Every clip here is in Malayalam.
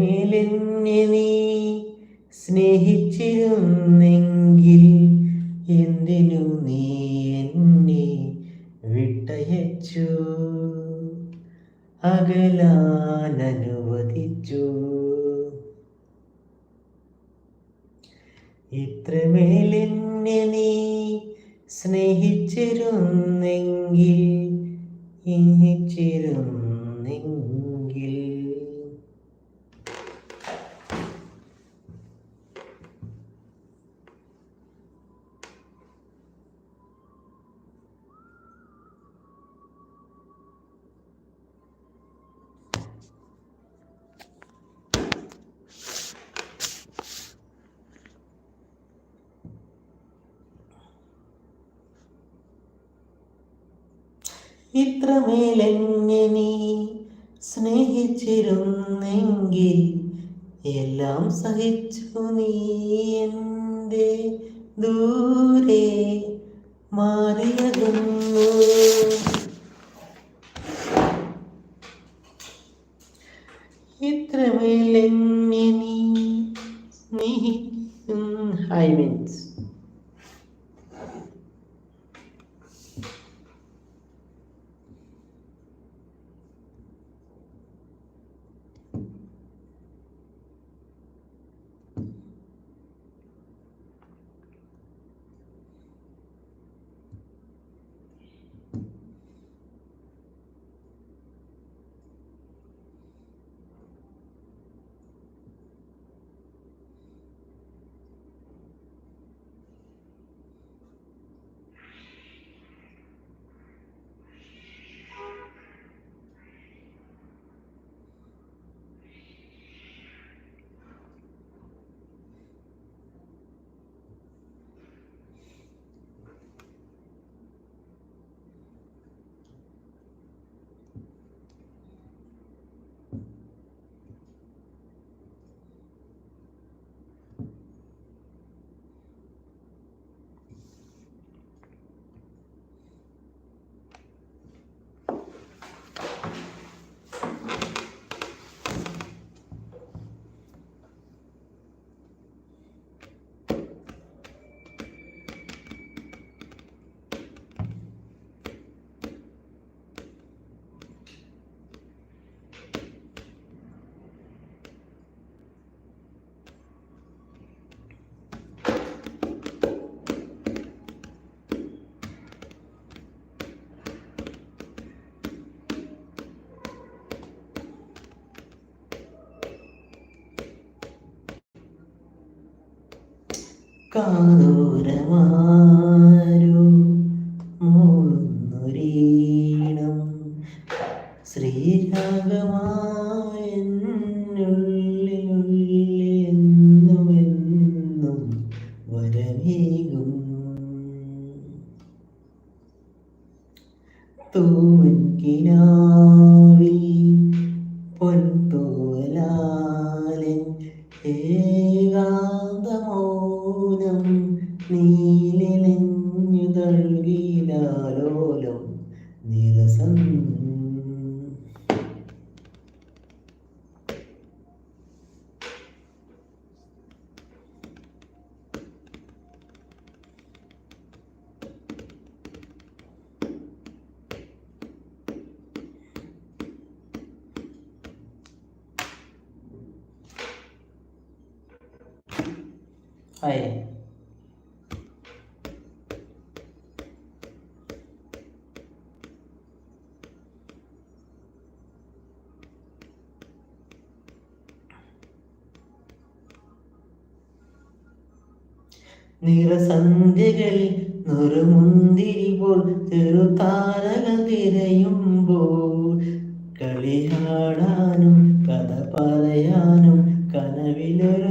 ഇത്രമേലെന്നെ നീ സ്നേഹിച്ചിരുന്നെങ്കിൽ എന്തിനു നീ എന്നെ വിട്ടയച്ചു? അകലാൻ അനുവദിച്ചു. ഇത്രമേലെന്നെ നീ സ്നേഹിച്ചിരുന്നെങ്കിൽ ഇഹിച്ചിരുന്നെങ്കിൽ ഇത്രമേലെന്നെ നീ സ്നേഹിച്ചിരുന്നെങ്കിൽ എല്ലാം സഹിച്ചു നീ എന്റെ ദൂരെ മാറിയതുന്നു. ഇത്രമേലെന്നെ നീ സ്നേഹിക്കും? ഹൈ മീൻസ് കാതോരമാരു നീലിലഞ്ഞു തഴുകിലാലോലം നിരസം ഹായ് നിറസന്ധ്യകളിൽ നുറുമുന്തിരി പോൽ ചെറുതാരകൾ തിരയുമ്പോൾ കളിയാടാനും കഥ പറയാനും കനവിലൊരുങ്ങു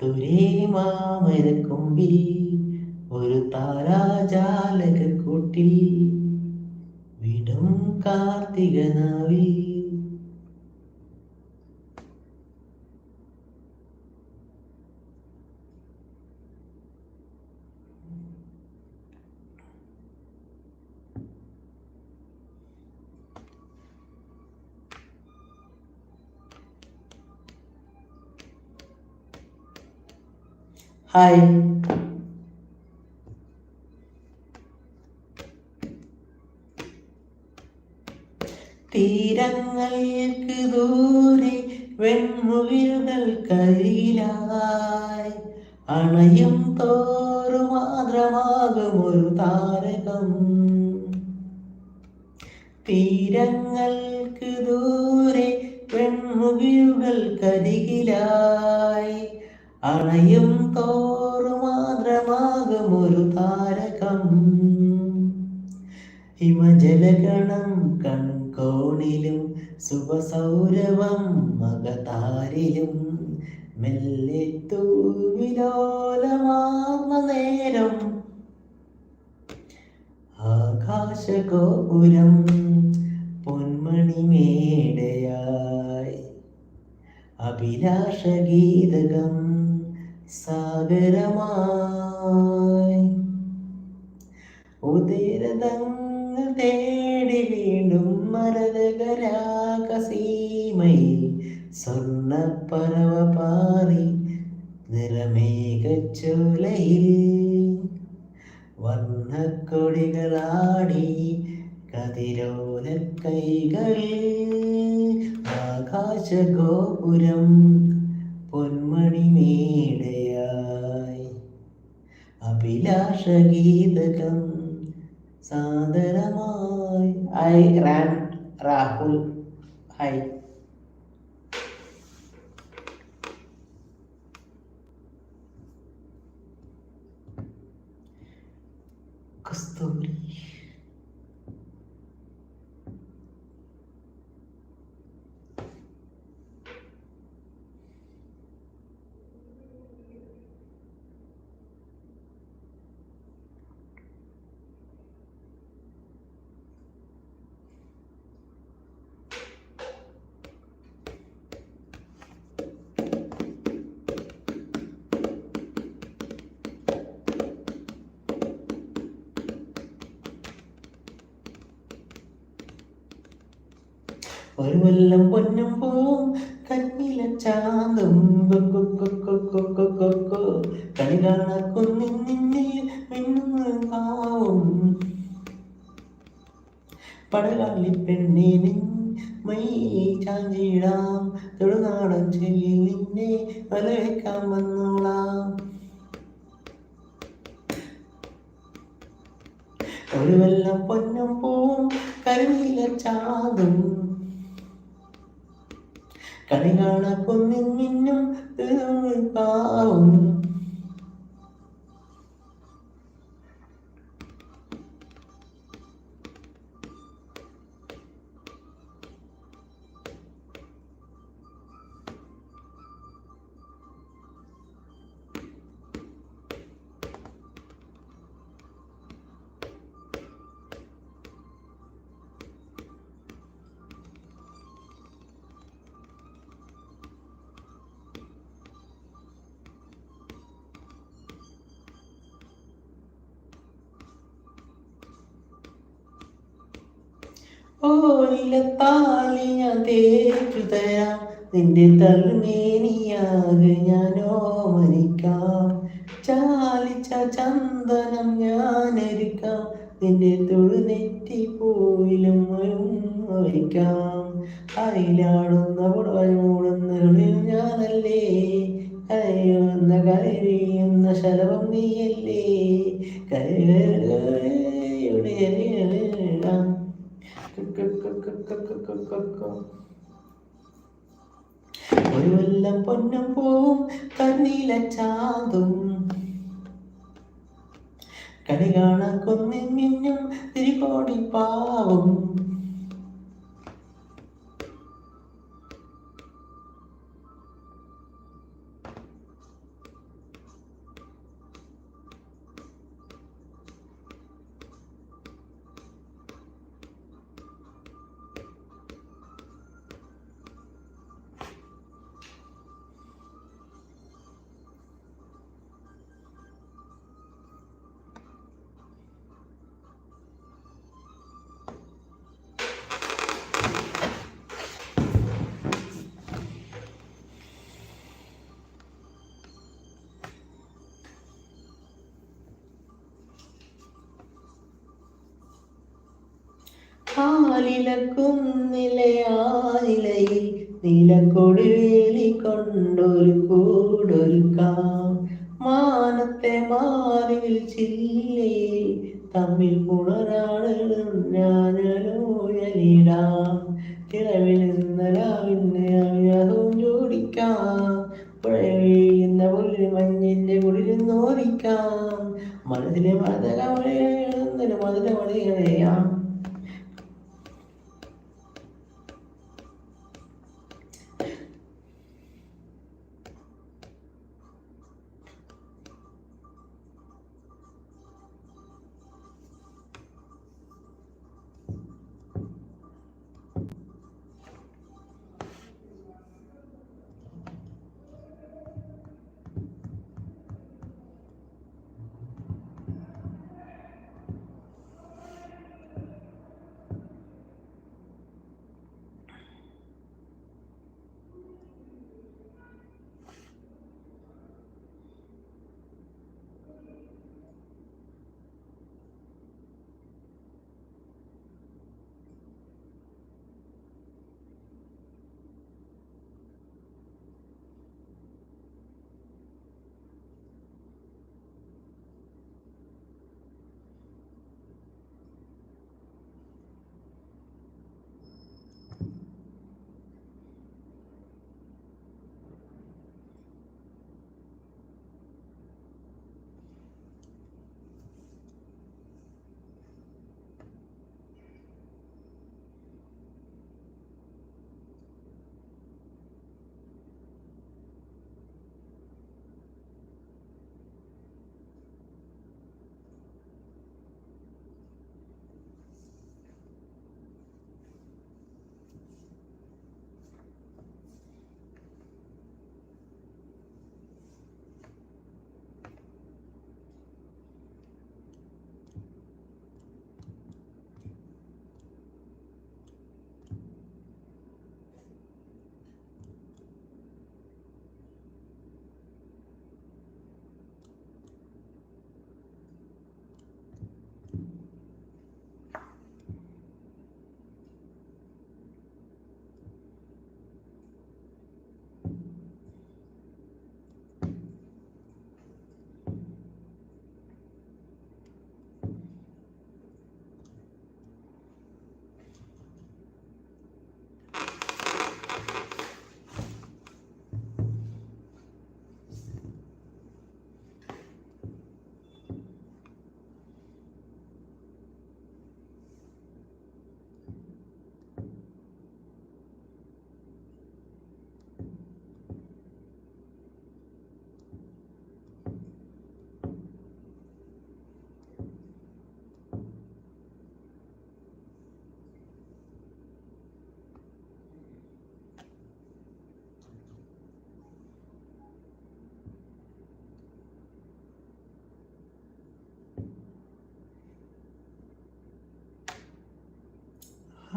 തുരേ മാമരക്കൊമ്പിൽ ഒരു താരാജാലക കൂട്ടി വിടും കാർത്തിക ഹായ് തീരങ്ങൾക്ക് ദൂരെ വെൺമുകിലുകൾ കരിയിലായി. അണയും തോറും മാത്രമാകും ഒരു താരകം. തീരങ്ങൾക്ക് ദൂരെ വെൺമുകിലുകൾ കരികിലായി. അണയും തോറു ഒരു താരകം. ഹിമജലഗണം കൺകോണിലും സുഖസൗരവം മകതാരിലും മെല്ലെ തൂവിലോലമാർന്ന നേരം. ആകാശഗോപുരം പൊന്മണിമേടയായി. അഭിലാഷഗീതകം സാഗരമായി. ഉദരതങ്ങൾ തേടി വീണ്ടും മരതകരാകസീമയിൽ പരവ പാറി നിറമേകച്ചോലയിൽ വർണക്കൊടികളാടി കതിരോല കൈകളിൽ ആകാശഗോപുരം അഭിലാഷഗീതകം സാദരമായി. ഐ റാൻ രാഹുൽ. ഹൈ കസ്തൂരി ഒരു പൊന്നും പൂവും കണ്ണില ചാന്തും. മിന്നുന്ന കാവും പടകാളി പെണ്ണിന് മൈ ചാഞ്ചിടാം. തൊടുനാടൻ ചെല്ലി നിന്നെ വലവെക്കാൻ വന്നോളാം. ഒരു വല്ല പൊന്നും പോവും കരുവില ചാതും കണി കാണക്കൊന്നിൽ മിന്നും പാവും. നിന്റെ തൽമേനിയാകെ ഞാനോ മരിക്കാം. ചാലിച്ച ചന്ദനം ഞാനരിക്കാം. നിന്റെ നിന്റെ തൊഴുനെറ്റി പോയിലും മരിക്കാം അയിലാടുന്ന പുടവ മൂടുന്ന ഹൃദയം ഞാനല്ലേ? കരയുന്ന കരയുന്ന ശലഭം നീയല്ലേ? കരയുടെ ഒരു കൊല്ലം പൊന്നും പോവും കണ്ണീല ചാതും കണി കാണാൻ കൊന്നിൻ മിന്നും തിരികോടി പാവും. ആലിലക്കുന്നിലയാലിലയിൽ നീലക്കൊടിവേലി കൊണ്ടൊരു കൂടൊരുക്കാം. മാനത്തെ മാറിവിൽ ചില്ലയിൽ തമ്മിൽ പുണരാടും ഞാനോയലിടാം തിളവിൽ നിന്നലാവിന് അതും ജോഡിക്കാം പുഴവീഴുന്ന പുല്ല് മഞ്ഞിന്റെ കുളിരിൽ നോദിക്കാം മനസ്സിലെ മതകമഴയെഴുന്നൊരു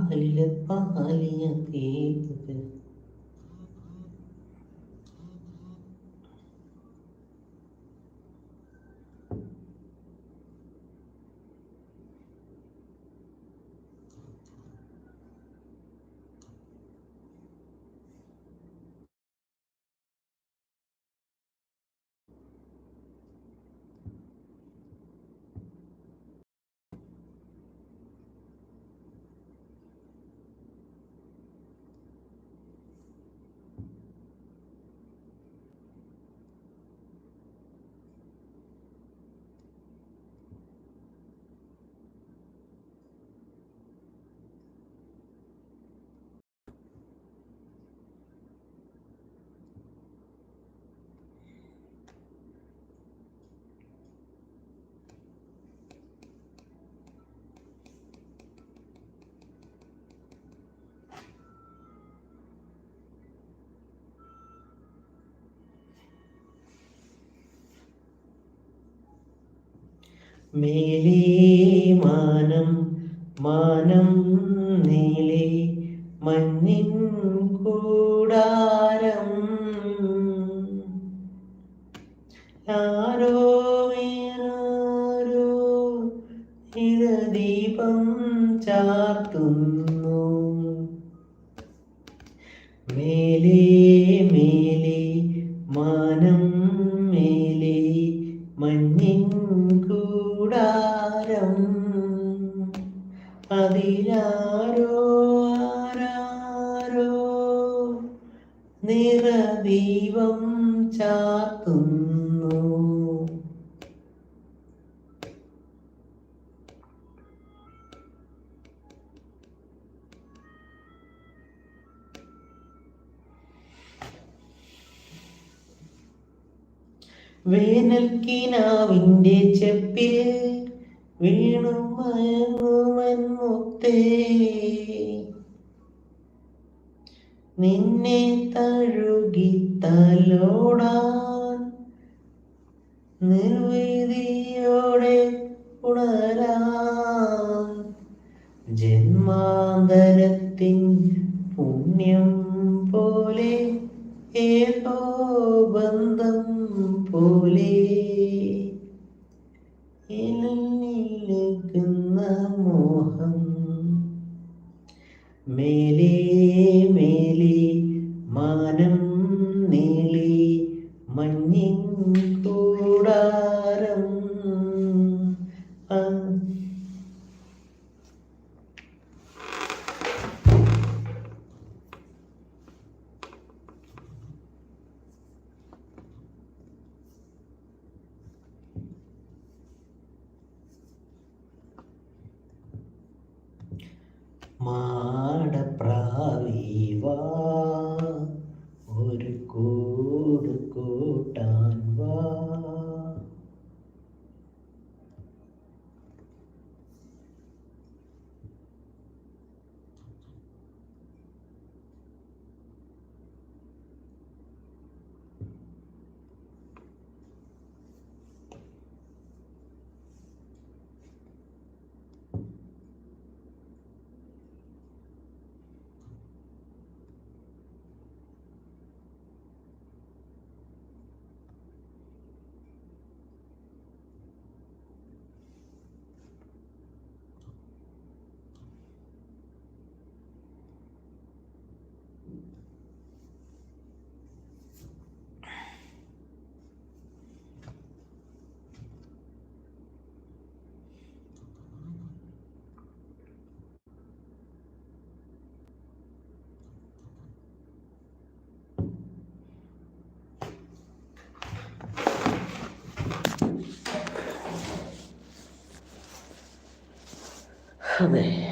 हालियत पहालियाँ थी तुझे മേലേ മാനം മാനം നീലേ മഞ്ഞിൻ കൂടാരം. ആരോ വേറാരോ ഇത് ദീപം ചാർത്തുന്നു. മേലേ മേ നിറദീപം ചാത്തുന്നു വേനൽക്കിനാവിന്റെ ചെപ്പിൽ വീണു മയങ്ങുമൻ നിന്നെ തഴുകി തലോടാൻ നിർവീതിയോടെ ഉണരാൻ ജന്മാന്തരത്തിൻ പുണ്യം പോലെ ഏതോ ബന്ധം പോലെ ഇലനിൽക്കുന്ന മോഹം. മേലേ മേലേ മാനം മഞ്ഞിൻ Come.